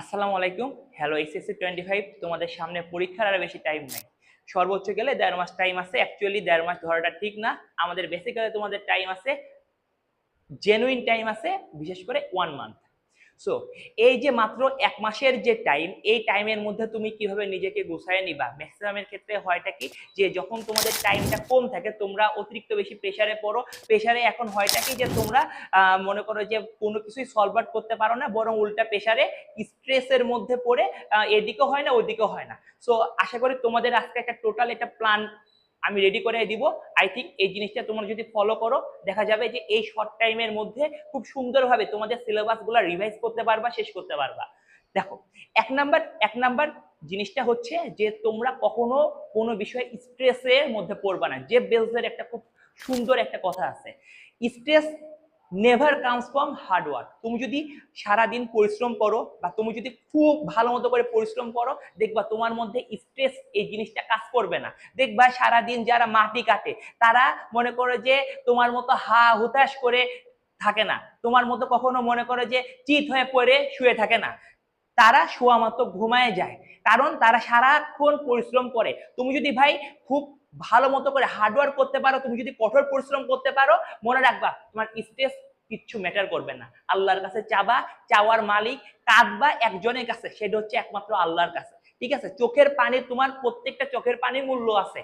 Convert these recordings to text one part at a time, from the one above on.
আসসালামু আলাইকুম। Hello SSC twenty five তোমাদের সামনে পরীক্ষার আর বেশি টাইম নেই। সর্বোচ্চ গেলে দেড় মাস টাইম আছে। অ্যাকচুয়ালি দেড় মাস ধরাটা ঠিক না। আমাদের বেসিক্যালি তোমাদের টাইম আছে জেনুইন টাইম আছে, বিশেষ করে ওয়ান মান্থ সো এই যে মাত্র এক মাসের যে টাইম এই টাইমের মধ্যে তুমি কীভাবে নিজেকে গুছায় নিবা? ম্যাক্সিমামের ক্ষেত্রে হয়টা কি যে যখন তোমাদের টাইমটা কম থাকে তোমরা অতিরিক্ত বেশি প্রেশারে পড়ো। প্রেশারে এখন হয়টা কি যে তোমরা মনে করো যে কোনো কিছুই সলভ আউট করতে পারো না বরং উল্টা প্রেশারে স্ট্রেসের মধ্যে পড়ে আহ, এদিকেও হয় না ওদিকেও হয় না। সো আশা করি তোমাদের আজকে একটা টোটাল একটা প্ল্যান আমি রেডি করে দিব। আই থিঙ্ক এই জিনিসটা তোমরা যদি ফলো করো, দেখা যাবে যে এই শর্ট টাইমের মধ্যে খুব সুন্দরভাবে তোমাদের সিলেবাসগুলো রিভাইজ করতে পারবা, শেষ করতে পারবা। দেখো, এক নাম্বার এক নাম্বার জিনিসটা হচ্ছে যে তোমরা কখনো কোনো বিষয়ে স্ট্রেসের মধ্যে পড়বা না। যে বেলসের একটা খুব সুন্দর একটা কথা আছে। Stress never comes from hard work তুমি যদি সারাদিন পরিশ্রম করো বা তুমি যদি খুব ভালো মতো করে পরিশ্রম করো, দেখবা তোমার মধ্যে স্ট্রেস এই জিনিসটা কাজ করবে না। দেখবা সারাদিন যারা মাটি কাটে, তারা মনে করে যে তোমার মতো হা হুতাশ করে থাকে না। তোমার মতো কখনো মনে করে যে চিত হয়ে পড়ে শুয়ে থাকে না। তারা শোয়া মতো ঘুমায় যায়। কারণ তারা সারাক্ষণ পরিশ্রম করে। তুমি যদি ভাই খুব ভালো মতো করে হার্ডওয়ার্ক করতে পারো, তুমি যদি কঠোর পরিশ্রম করতে পারো, মনে রাখবা তোমার স্ট্রেস কিচ্ছু ম্যাটার করবে না। আল্লাহর কাছে চাবা, চাওয়ার মালিক, কাঁদবা একজনের কাছে, সেটা হচ্ছে একমাত্র আল্লাহর কাছে। ঠিক আছে? চোখের পানি, তোমার প্রত্যেকটা চোখের পানির মূল্য আছে।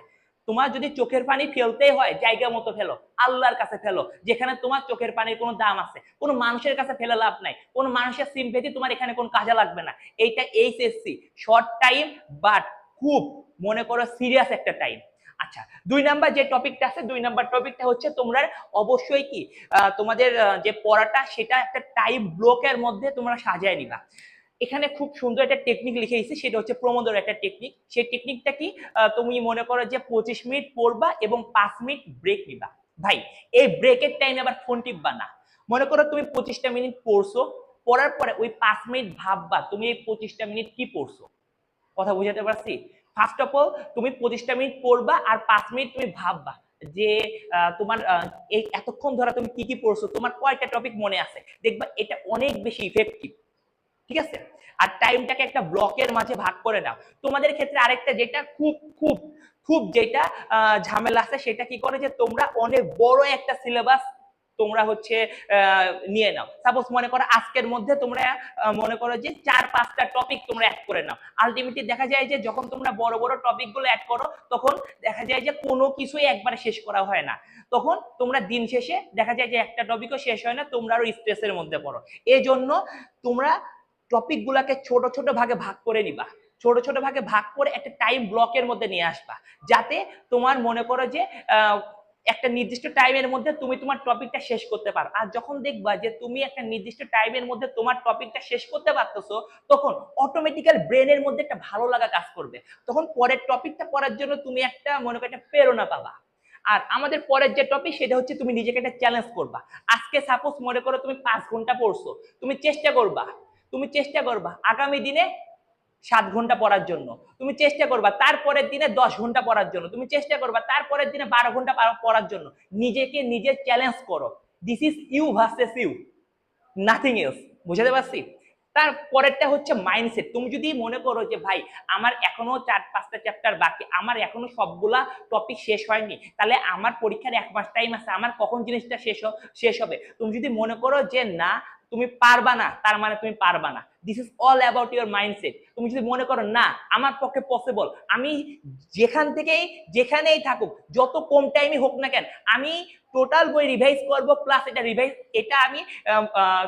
তোমার যদি চোখের পানি ফেলতেই হয়, জায়গা মতো ফেলো, আল্লাহর কাছে ফেলো, যেখানে তোমার চোখের পানির কোনো দাম আছে। কোনো মানুষের কাছে ফেলে লাভ নাই। কোনো মানুষের সিম্পেথি তোমার এখানে কোনো কাজে লাগবে না। এইটা এইচএসসি। শর্ট টাইম বাট খুব, মনে করো সিরিয়াস একটা টাইম আচ্ছা দুই নাম্বার যে টপিকটা আছে, দুই নাম্বার টপিকটা হচ্ছে তোমরা অবশ্যই কি তোমাদের যে পড়াটা সেটা একটা টাইপ ব্লকের মধ্যে তোমরা সাজায় নিবা। এখানে খুব সুন্দর একটা টেকনিক লিখে দিয়েছি, সেটা হচ্ছে প্রমোদর একটা টেকনিক সেই টেকনিকটা কি তুমি মনে করো যে পঁচিশ মিনিট পড়বা এবং পাঁচ মিনিট ব্রেক নিবা। ভাই, এই ব্রেকের টাইমে আবার ফোন টিপবা না। মনে করো তুমি পঁচিশটা মিনিট পড়ছো, পড়ার পরে ওই পাঁচ মিনিট ভাববা তুমি এই পঁচিশটা মিনিট কি পড়ছো। কথা বুঝাতে পারছি? ফার্স্ট অফ অল তুমি পঁচিশটা মিনিট পড়বা আর পাঁচ মিনিট তুমি ভাববা যে তোমার এই এতক্ষণ ধরে তুমি কি কি পড়ছো, তোমার কয়টা টপিক মনে আছে? দেখবা এটা অনেক বেশি ইফেক্টিভ ঠিক আছে? আর টাইমটাকে একটা ব্লকের মাঝে ভাগ করে দাও তোমাদের ক্ষেত্রে আরেকটা যেটা খুব খুব খুব যেটা ঝামেলা আছে সেটা কি করে যে তোমরা অনেক বড় একটা সিলেবাস তোমরা হচ্ছে নিয়ে নাও। সাপোজ মনে করো আজকের মধ্যে তোমরা মনে করো যে চার, পাঁচটা টপিক তোমরা অ্যাড করে নাও। আলটিমেটলি দেখা যায় যে যখন তোমরা বড় বড় টপিকগুলো অ্যাড করো, তখন দেখা যায় যে কোনো কিছুই একবারে শেষ করা হয় না। তখন তোমরা দিন শেষে দেখা যায় যে একটা টপিকও শেষ হয় না, তোমরা আরও স্ট্রেসের মধ্যে পড়ো। এই জন্য তোমরা টপিক গুলাকে ছোট ছোট ভাগে ভাগ করে নিবা। ছোট ছোট ভাগে ভাগ করে একটা টাইম ব্লকের মধ্যে নিয়ে আসবা। যাতে তোমার মনে করো যে একটা নির্দিষ্ট টাইমের মধ্যে তুমি তোমার টপিকটা শেষ করতে পারো। আর যখন দেখবা যে তুমি একটা নির্দিষ্ট টাইমের মধ্যে তোমার টপিকটা শেষ করতে পারতেছো, তখন অটোমেটিক্যাল ব্রেনের মধ্যে একটা ভালো লাগা কাজ করবে। তখন পরের টপিকটা পড়ার জন্য তুমি একটা, মনে করো একটা প্রেরণা পাবা। আর আমাদের পরের যে টপিক সেটা হচ্ছে তুমি নিজেকে একটা চ্যালেঞ্জ করবা। আজকে সাপোজ মনে করো তুমি পাঁচ ঘণ্টা পড়ছো, তুমি চেষ্টা করবা, তুমি চেষ্টা করবা। আগামী দিনে সাত ঘণ্টা পড়ার জন্য। তুমি চেষ্টা করবা তারপরের দিনে দশ ঘণ্টা পড়ার জন্য। তুমি চেষ্টা করবা তারপরের দিনে বারো ঘণ্টা পড়ার জন্য। নিজেকে নিজে চ্যালেঞ্জ করো। This is you versus you nothing else বুঝাতে পারছি? তার পরেরটা হচ্ছে মাইন্ডসেট তুমি যদি মনে করো যে, ভাই, আমার এখনও চার, পাঁচটা চ্যাপ্টার বাকি, আমার এখনও সবগুলা টপিক শেষ হয়নি, তাহলে আমার পরীক্ষার এক মাস টাইম আছে, আমার কখন জিনিসটা শেষ শেষ হবে? তুমি যদি মনে করো যে, না তুমি পারবা না, তার মানে তুমি পারবা না। This is all about your mindset তুমি যদি মনে করো, না, আমার পক্ষে পসিবল আমি যেখান থেকেই, যেখানেই থাকুক, যত কম টাইমই হোক না কেন, আমি টোটাল বই রিভাইজ করব প্লাস এটা রিভাইজ এটা আমি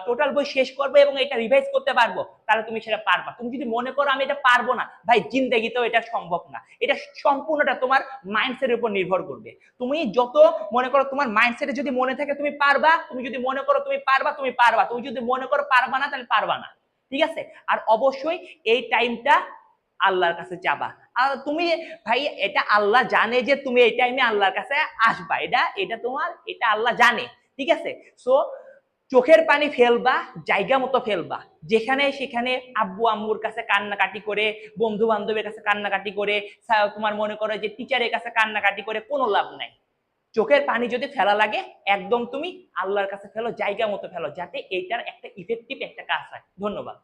টোটাল বই শেষ করব এবং এটা রিভাইজ করতে পারব, তাহলে তুমি সেটা পারবা। তুমি যদি মনে করো, আমি এটা পারব না, ভাই, জিন্দেগিতেও এটা সম্ভব না। এটা সম্পূর্ণটা তোমার মাইন্ডসেটের উপর নির্ভর করবে। তুমি যত মনে করো, তোমার মাইন্ডসেটে যদি মনে থাকে, তুমি পারবা। তুমি যদি মনে করো, তুমি পারবা তুমি পারবা। তুমি যদি মনে করো পারবা না, তাহলে পারবা না। ঠিক আছে? আর অবশ্যই এই টাইমটা আল্লাহর কাছে চাবা। আর তুমি ভাই, এটা আল্লাহ জানে যে তুমি এই টাইমে আল্লাহর কাছে আসবা। এটা এটা তোমার, এটা আল্লাহ জানে। ঠিক আছে? সো চোখের পানি ফেলবা, জায়গা মতো ফেলবা। যেখানে সেখানে আব্বু, আম্মুর কাছে কান্নাকাটি করে বন্ধু বান্ধবের কাছে কান্নাকাটি করে তোমার মনে করো যে টিচারের কাছে কান্নাকাটি করে কোনো লাভ নাই। চোখের পানি যদি ফেলা লাগে, একদম তুমি আল্লাহর কাছে ফেলো, জায়গা মতো ফেলো, যাতে এইটার একটা ইফেক্টিভ একটা কাজ হয়। ধন্যবাদ।